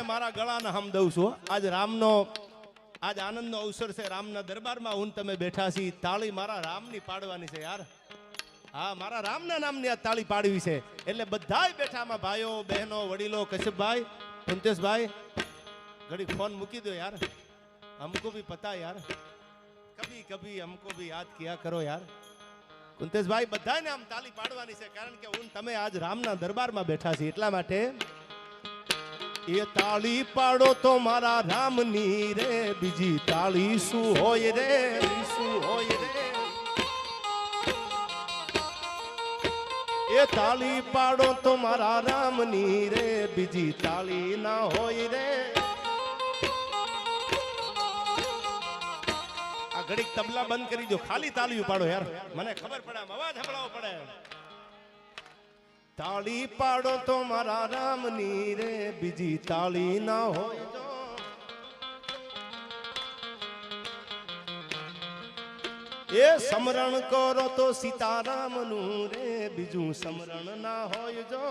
મારા ગળાના હમ દઉં છું. આજ રામનો, આજ આનંદનો અવસર છે. રામના દરબારમાં હું તમે બેઠા છી તાળી મારા રામની પાડવાની છે યાર. હા, મારા રામના નામની આ તાળી પાડવી છે. એટલે બધાય બેઠામાં ભાઈઓ, બહેનો, વડીલો, કશ્યપભાઈ સંતેશભાઈ ઘડી ફોન મૂકી દો યાર. હમકો ભી પતા યાર. કભી કભી હમકો ભી યાદ કિયા કરો યાર. કુંતેશભાઈ બધાને આમ તાળી પાડવાની છે. કારણ કે હું તમે આજ રામના દરબારમાં બેઠા છીએ. એટલા માટે એ તાળી પાડો તો મારા રામની રે, બીજી તાળી શું હોય રે? શું હોય રે? એ તાળી પાડો તો મારા રામની રે, બીજી તાળી ના હોય રે. આ ઘડીક તબલા બંધ કરી દો. ખાલી તાળીઓ પાડો યાર. મને ખબર પડે અવાજ સંભળાવો પડે. તાળી પાડો તો મારા રામની રે બીજી તાળી ના હોય તો એ સમરણ કરો તો સીતારામનું રે બીજું સમરણ ના હોય જો.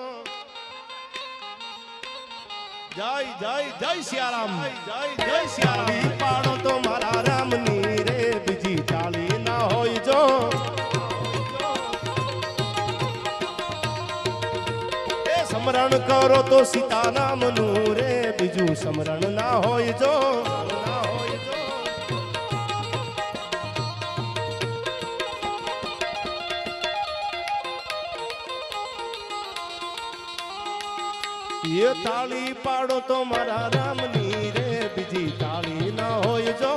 જય જય જય સિયારામ. જય જય સિયારામ. પાડો તો મારા રામની રે બીજી તાળી ના હોય જો. સમરણ કરો તો સીતારામનું રે બીજું સ્મરણ ના હોય જો. એ તાળી પાડો તો મારા રામની રે. બીજી તાળી ના હોય જો.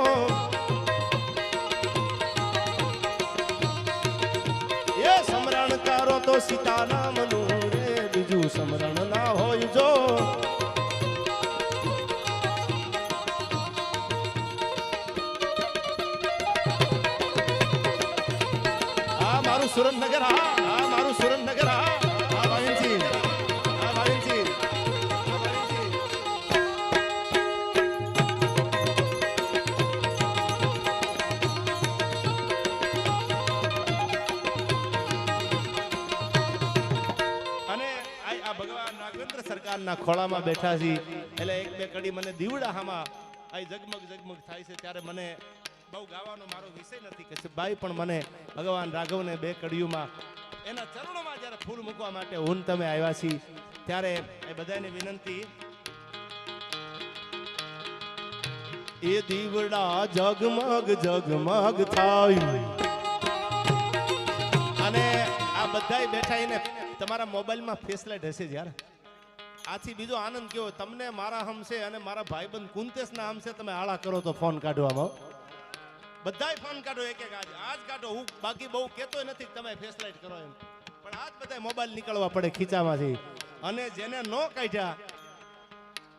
એ સમરણ કરો તો સીતારામનું મારું સુરેન્દ્રનગર, હા આ મારું સુરેન્દ્રનગર, હા હા હા સરકારના ખોળામાં બેઠા છીએ એટલે એક બે કડી મને દીવડા હામાં આ જગમગ જગમગ થાય છે, ત્યારે મને બહુ ગાવાનો મારો વિષય નથી કે ભાઈ, પણ મને ભગવાન રાઘવને બે કડીઓમાં એના ચરણોમાં જ્યારે ફૂલ મૂકવા માટે હું તમે આવ્યા છીએ ત્યારે એ બધાને વિનંતી. એ દીવડા જગમગ જગમગ થાય. અને આ બધા બેઠા એને તમારા મોબાઈલમાં ફેસલેટ હશે જ આથી બીજો આનંદ કેવો, તમને મારા હમશે અને મારા ભાઈબંધ કુંતેશના હમશે, તમે આળા કરો તો ફોન કાઢવામાં બધાય ફોન કાઢો, એક એક આજ. આજ કાઢો. હું બાકી બહુ કહેતો નથી તમે ફેસલાઇટ કરો એમ. પણ આજ બધાય મોબાઈલ નીકળવા પડે ખીચામાંથી. અને જેને ન કાઢ્યા,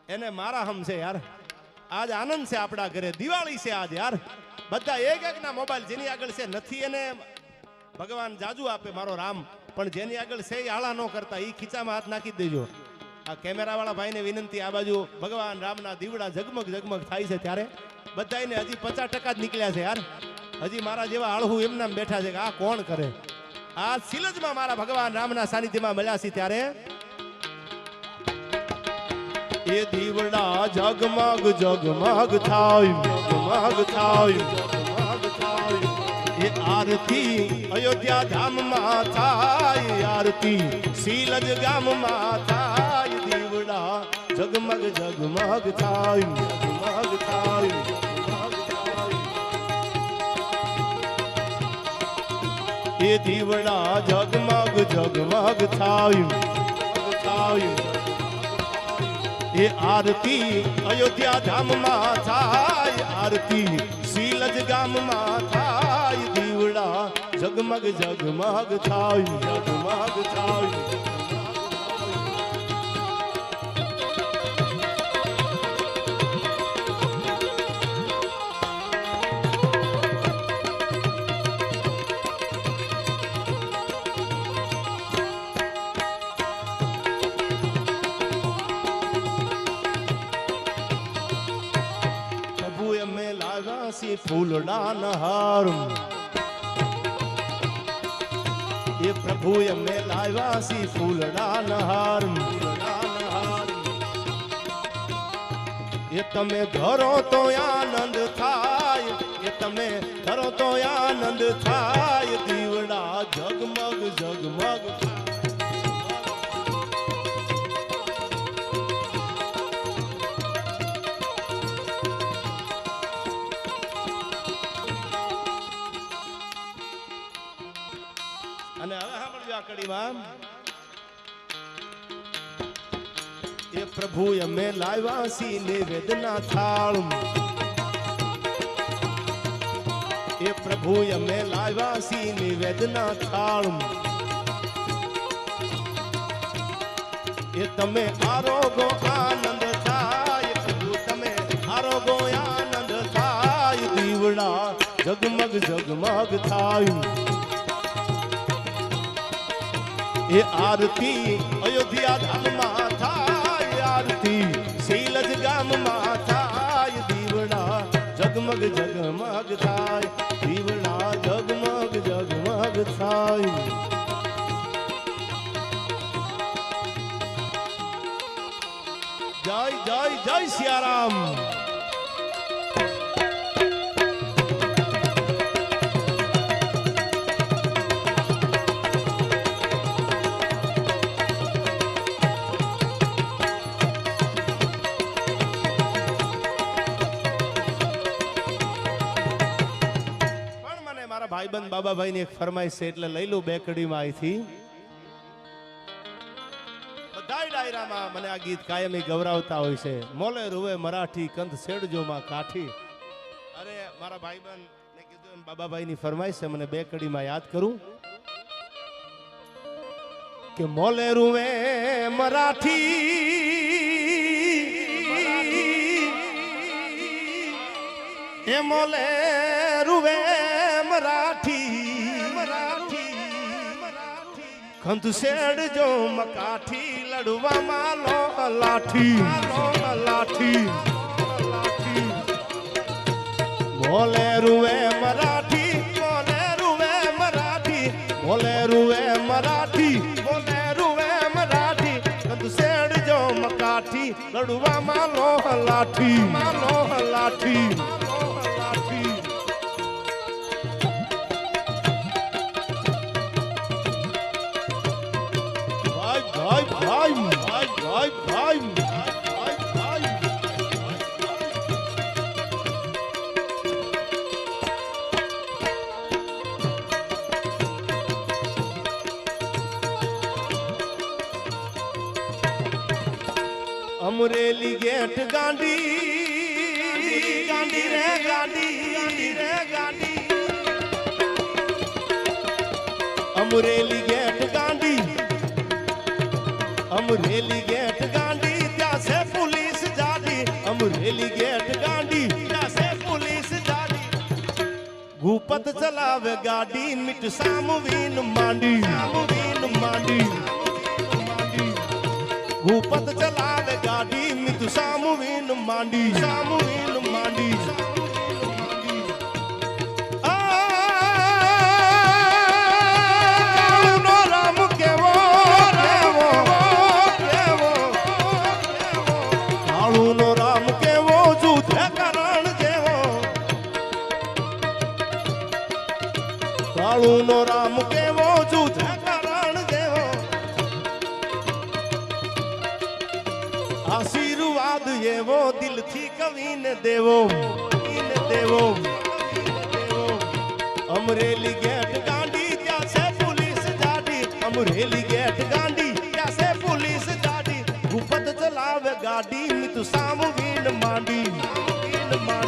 એને મારા હમ છે યાર. આજ આનંદ છે આપણા ઘરે. દિવાળી છે આજ યાર. બધા એક એક ના મોબાઈલ જેની આગળ છે, નથી એને ભગવાન જાજુ આપે મારો રામ. પણ જેની આગળ છે એ આળા ન કરતા. એ ખીચામાં હાથ નાખી દેજો. આ કેમેરા વાળા ભાઈને વિનંતી, આ બાજુ ભગવાન રામના દીવડા ઝગમગ ઝગમગ થાય છે ત્યારે. બધાને હજી પચાસ ટકા જ નીકળ્યા છે યાર. હજી મારા જેવા આળહું એમના બેઠા છે કે આ કોણ કરે? આ સિલજમાં મારા ભગવાન રામના સાનિધ્યમાં મળ્યા છે ત્યારે. એ દીવડા જગમગ જગમગ થાય જગમગ થાય એ આરતી અયોધ્યા ધામમાં થાય, આરતી શીલજ ગામમાં થાય. દીવડા જગમગ જગમગ થાય એ દીવડા જગમગ જગમગ થાયું થાયું એ આરતી અયોધ્યા ધામમાં થાય. આરતી શીલજ ગામમાં થાય. દીવડા જગમગ જગમગ થાય જગમગ થાય લાવ્યા છીએ ફૂલડા નહાર એ પ્રભુ અમે લાવ્યા સી ફૂલડા નહાર ફૂલડા નહાર એ તમે ધરો તો આનંદ થાય, એ તમે ધરો તો આનંદ થાય. અને હવે સાંભળજો આ કડીમાં. એ પ્રભુ અમે લાવ્યા સી નિવેદના થાળ. એ પ્રભુ અમે લાવ્યા સી નિવેદના થાળ. એ તમે આરોગો આનંદ થાય, પ્રભુ તમે આરોગો આનંદ થાય, દીવડા જગમગ જગમગ થાય. એ આરતી અયોધ્યા ધામમાં થાય આરતી. શૈલજ ગામમાં થાય દીવડા જગમગ જગમગ થાય. દીવડા જગમગ જગમગ થાય. જય જય જય સિયારામ. મારા ભાઈબંધ બાબાભાઈ ની એક ફરમાઈશ છે એટલે લઈ લઉં બે કડીમાં અહીંથી ડાયરામાં મને આ ગીત કાયમી ગૌરાવતા હોય છે. મોલે રૂવે મરાઠી કંધ સેડજો માં કાઠી. અરે મારા ભાઈબંધ ને કીધું એમ બાબાભાઈ ની ફરમાઈશ છે મને બે કડીમાં યાદ કરું. કે મોલે રૂવે મરાઠી. એ મોલે કંદસેડ જો મકાઠી લડવામાં લો લાઠી. લો લાઠી. ભોલે રૂવે મરાઠી ભોલે રૂવે મરાઠી ભોલે રૂવે મરાઠી ભોલે રૂવે મરાઠી. કંદસેડ જો મકાઠી લડવામાં લો લાઠી. લો લાઠી. અમરેલી ગેટ ગાંડી ગાંડી રે ગાંડી ગાંડી રે ગાંડી. અમરેલી અમરેલી ગેટ ગાંડી, ત્યાં છે પોલીસ જાડી. અમરેલી ગેટ ગાંડી, ત્યાં છે પોલીસ જાડી. ભૂપત ચલાવે ગાડી, મિટ સામવીન માંડી. સામવીન માંડી. ભૂપત ચલાવે ગાડી મિત સામવીન માંડી. સામવીન માંડી. આશીર્વાદ એવો દિલથી કવિને દેવો દેવો. અમરેલી ગેટ ગાંડી, ત્યાં છે પોલીસ ગાડી. અમરેલી ગેટ ગાંડી, ત્યાં છે પોલીસ ગાડી. ભૂપત ચલાવે ગાડી તું સામ વીણ માંડી માંડી.